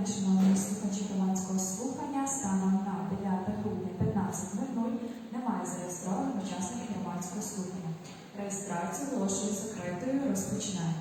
день, шановні слухачі громадського слухання. Станом на 9 грудня 15.00 немає зареєстрованих учасників громадського слухання. Реєстрацію оголошую закритою. розпочинаю.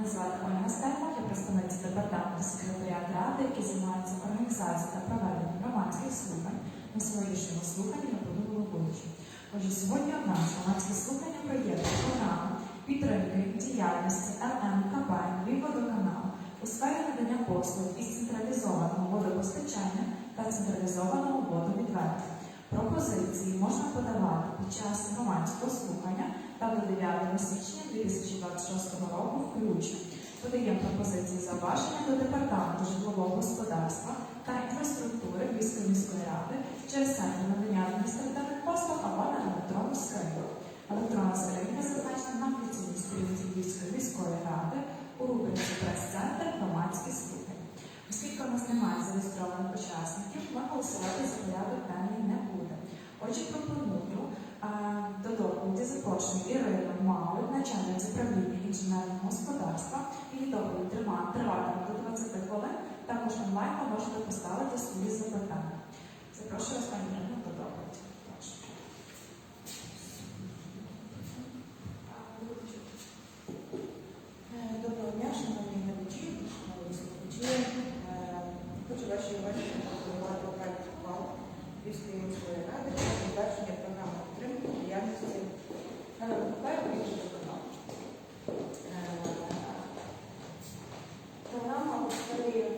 Назвати Ольга Стельмах, я представниця департаменту секретаріат ради, який займається організацією та проведенням громадських слухань. На сьогоднішньому слуханні я буду головуючим. Отже, сьогодні у нас громадське слухання проєкту програми підтримки діяльності ЛМКБ «Львівводоканал» у сфері надання послуг із централізованого водопостачання та централізованого водовідведення. Пропозиції можна подавати під час громадського слухання та до 9 січня 2026 року включно. Подаємо пропозиції зауваження до департаменту житлового господарства та інфраструктури Львівської міської ради через центр надання адміністративних послуг або на електронну скриньку. Електронна скринька зазначена на офіційній сторінці Львівської міської ради у рубриці прес-центр громадські слухання. Оскільки у нас немає зареєстрованих учасників, ми голосувати за. Отже, пропоную до доповіді запрошую Ірину Мауль, начальницю управління інженерного господарства. і доповідь триватиме до 20 хвилин. Також онлайн ви можете поставити свої запитання. Запрошую вас, пані Ірину, до доповіді. Прошу. Е, Доброго дня, шановні глядачі, шановні слухачі. Е, Хочу вашій увазі запропонувати проект ухвал Львівської міської ради про затвердження програми підтримки діяльності Е, Програма у сфері е,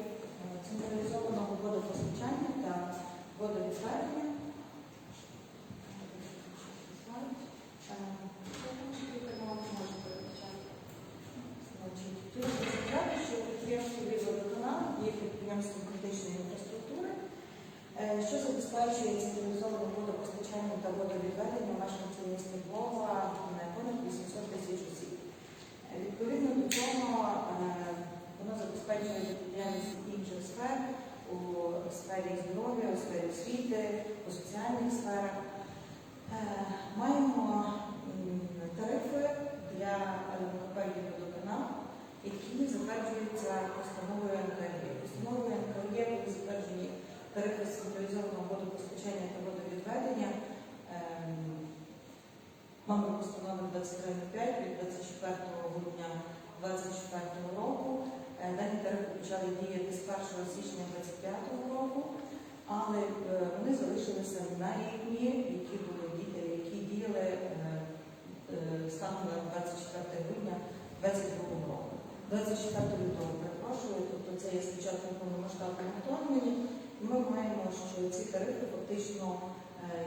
централізованого водопостачання та водовідведення. Е, передбачати. Значить, сказати, що підприємство «Львівводоканал» є підприємством критичної інфраструктури, е, що забезпечує централізованим водопостачанням та водовідведенням мешканців міста Львова понад 800 тисяч осіб. Е, Відповідно до цього е, воно забезпечує діяльність інших сфер у сфері здоров'я, у сфері освіти, у соціальних сферах. Е, Маємо тарифи для ЛКП «Львівводоканал», які затверджуються постановою НКРЄ. Постановою НКРЄ були затверджені тарифи централізованого водопостачання та водовідведення. 2305 від 24 грудня 2024 року. Тарифи почали діяти з 1 січня 2025 року, але е, вони залишилися на рівні, які були ді- які діяли е, е, станом на 24 грудня 2022 року. 24 лютого, перепрошую, тобто це є спочатку повномасштабного вторгнення. Ми маємо, що ці тарифи фактично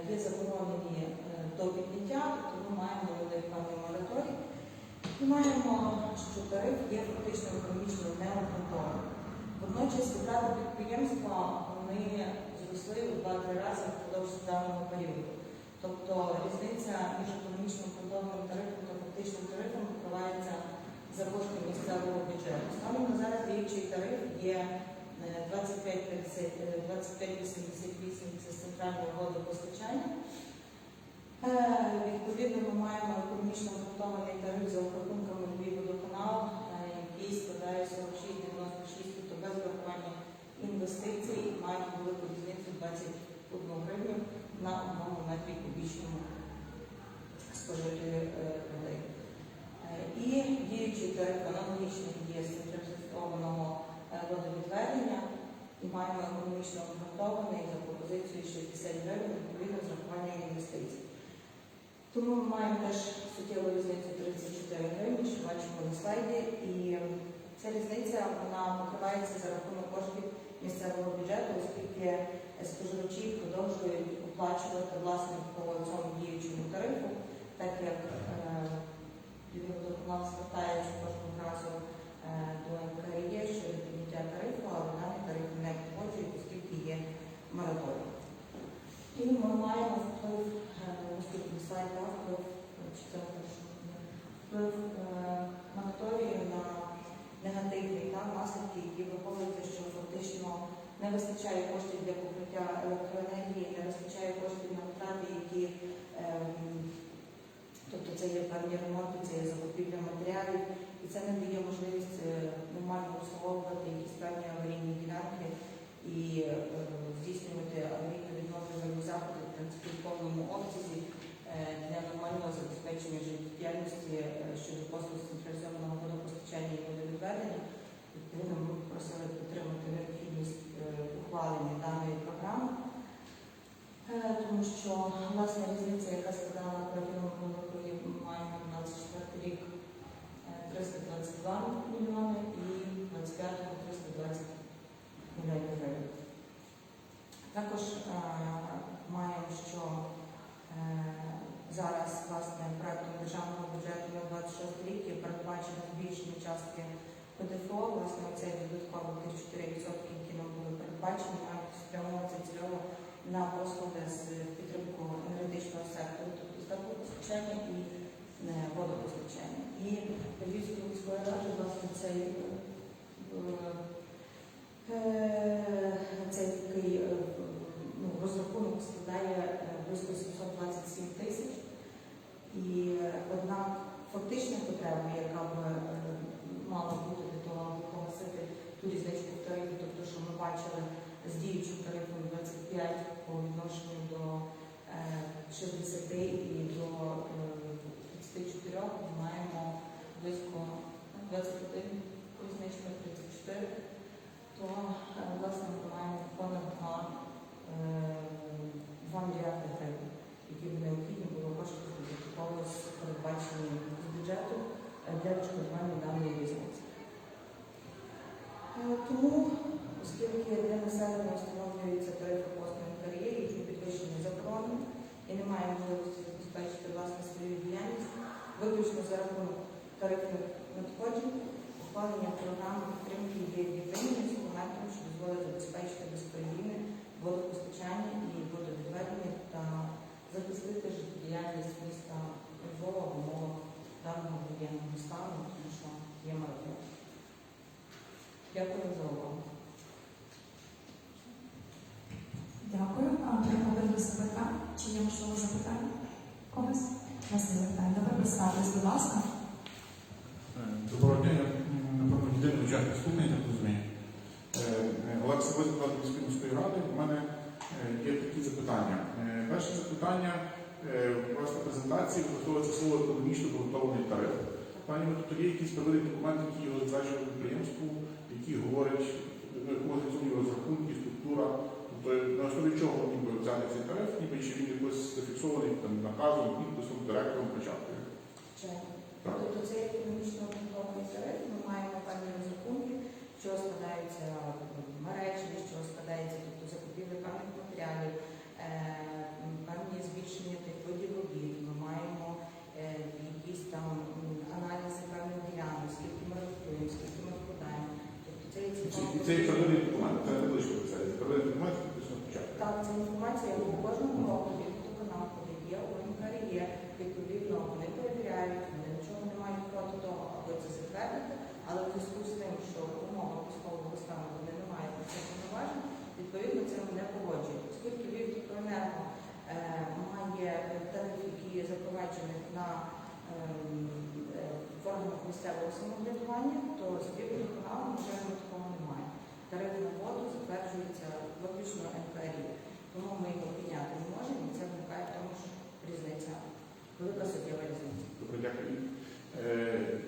є заборонені е, до підняття, ми маємо вони певний мораторій. І маємо, що тариф є фактично економічно необґрунтованим. Водночас витрати підприємства вони зросли у 2-3 рази впродовж даного періоду. Тобто різниця між економічно обґрунтованим тарифом та фактичним тарифом покривається за кошти місцевого бюджету. Станом на зараз діючий тариф є е, 25,50, е, 25,88 це з центрального водопостачання. Е, Відповідно, ми маємо економічно обґрунтований тариф за обрахунками Львівводоканал, е, який складає 46,96, тобто без врахування інвестицій маємо велику різницю 21 гривню на одному метрі кубічному спожитої е, води. І діючий тариф аналогічний є з централізованого маємо економічно обґрунтований за пропозицією 60 гривень відповідно з рахуванням інвестицій. Тому ми маємо теж суттєву різницю 34 гривні, що бачимо на слайді, і ця різниця вона покривається за рахунок коштів місцевого бюджету, оскільки споживачі продовжують оплачувати власне по цьому діючому тарифу, так як Львівводоканал звертається кожного разу е, до НКРЄ щодо підняття тарифу, але даний тариф не погоджують, оскільки є мораторій. І ми маємо вплив, е, наступний слайд, вплив, е, е, мораторію на негативні наслідки, які виходять, що фактично не вистачає коштів для покриття електроенергії, не вистачає коштів на втрати, які ем, Тобто це є певні ремонти, це є закупівля матеріалів, і це нам дає можливість е, нормально обслуговувати якісь певні аварійні ділянки і е, здійснювати аварійно відновлювальні заходи в принципі в повному обсязі е, для нормального забезпечення життєдіяльності щодо послуг централізованого водопостачання і водовідведення. Відповідно, ми просили підтримати необхідність ухвалення даної програми. Тому що власна різниця, яка складала правильно, ми маємо на 24 рік. 322 мільйони і 25-го 320 мільйонів гривень. Також е, маємо, що е, зараз власне проектом державного бюджету на 26 рік є передбачено збільшення частки ПДФО, власне, цей додатково 4%, які нам були передбачені, мають спрямовуватися цільово на послуги з підтримку енергетичного сектору, тобто з теплопостачання і водопостачання. І Львівської міської ради, власне, цей е, е, цей такий е, ну, розрахунок складає е, близько 727 тисяч. І е, однак фактична потреба, яка б е, мала бути для того, аби погасити ту різницю в тобто, що ми бачили з діючим тарифом 25 по відношенню до е, 60 і до е, 34, ми маємо близько 21 різничних 34, то е, власне ми маємо понад 2, е, 2 мільярди гривень, які б необхідні було кошти додатково передбачені з бюджету е, для відшкодування даної різниці. Е, Тому, оскільки для населення встановлюються тарифи послуги кар'єрі, які підвищені законом і немає можливості забезпечити власне свою діяльність, виключно за рахунок тарифних надходжень, ухвалення програми підтримки є єдиним інструментом, що дозволить забезпечити безперебійне водопостачання і водовідведення та захистити життєдіяльність міста Львова в умовах даного воєнного стану, тому що є марафон. Дякую за увагу. Дякую. До запитань. Чи є можливо запитання? Когось? Василь Віталій, ви представтесь, будь ласка. Доброго дня, я напевно єдиний учасник слухання, так розумію. Олекса Визбула Львівської міської ради. У мене е, є такі запитання. Е, Перше запитання, е, власне, презентації використовується слово економічно обґрунтований тариф. Пані, ви тут є якісь первинні документи, які його затверджує підприємству, які говорять, ну, якого розрахунки, структура. Тобто на основі чого ніби взяти цей тариф, ніби чи він якось зафіксований там, наказом, підписом, директором, початкою. Так. Тобто це економічно обґрунтований тариф. Ми маємо певні розрахунки, що складаються мережі, що складається тобто закупівлі певних матеріалів, е, м, певні збільшення тих видів робіт. Ми маємо е, якісь там м, аналізи певних ділянок, скільки ми рахуємо, скільки ми вкладаємо. Тобто це є І цілком- це є первинний документ, це не лише це є первинний документ, підписано початку. Так, ця інформація яку кожного року від водоканалу подає у НКРЄ. Відповідно, вони перевіряють, вони нічого не мають проти того, аби це затвердити, але в зв'язку з тим, що умова військового стану вони не мають на це повноважень, відповідно це не погоджують. Оскільки Вівтоенерго е, має тариф, який є запроваджений на ем, е, в органах місцевого самоврядування, то на жаль, ми такого немає. Тариф на воду затверджується виключно НКРІ. Тому ми його підняти не можемо, і це виникає в тому, що різниця, велика суттєва різниця. Добре, дякую. Е,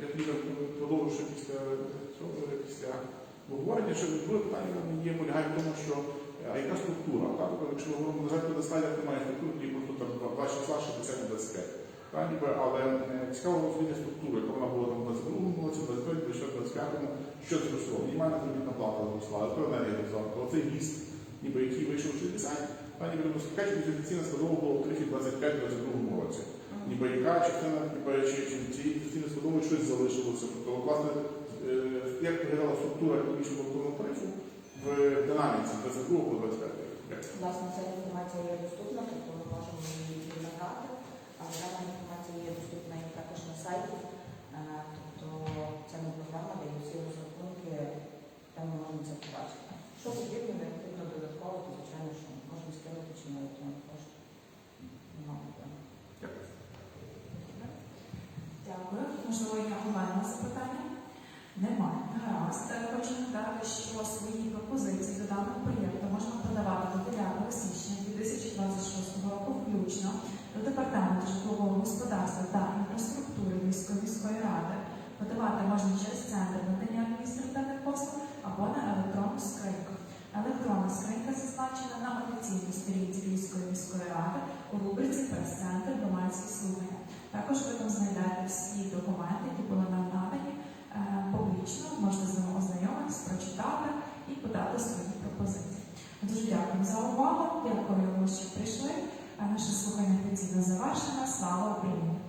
Я тоді продовжу після цього, після обговорення, що друге питання є полягає в тому, що е, а яка структура? Так? Якщо ми говоримо, на жаль, на слайдах немає структури, тоді просто там два числа 60 і 25. Ніби, але е, цікаво розуміти структуру, яка вона була там в 22 році, 23, 24, 25, що це пройшло. Мінімальна заробітна плата зросла, електроенергія зросла, оцей міст, ніби який вийшов у 60, та ніби розкажуть, офіційна складова була в 25 22 році. Ніби яка частина, ніби чи, чи цієї частини складової щось залишилося. Тобто, власне, е, як виглядала структура економічного тарифу в динаміці 22 по 25 рік? Власне, ця інформація є доступна, тобто ми можемо її надати, але дана інформація є доступна і також на сайті. Е, Тобто це не програма, де всі розрахунки, там ми можемо це побачити. Що потрібно, необхідно додатково, то звичайно, що можемо скинути чи пошту. Немає проблем. Дякую. Можливо, є онлайн запитання? Немає. Гаразд. Хочу нагадати, що свої пропозиції до даного проєкту можна подавати до 9 січня 2026 року включно до департаменту житлового господарства та інфраструктури міської міської ради подавати можна через центр надання адміністративних послуг або на електронну скриньку. Електронна скринька зазначена на офіційній сторінці міської міської ради у рубриці Прес-центр громадські слухання. Також ви там знайдете всі документи, які були нам надані е, публічно, можете з ними ознайомитись, прочитати і подати свої пропозиції. Дуже дякую за увагу. Дякую, що прийшли. Е, Наше слухання офіційно завершено. Слава Україні!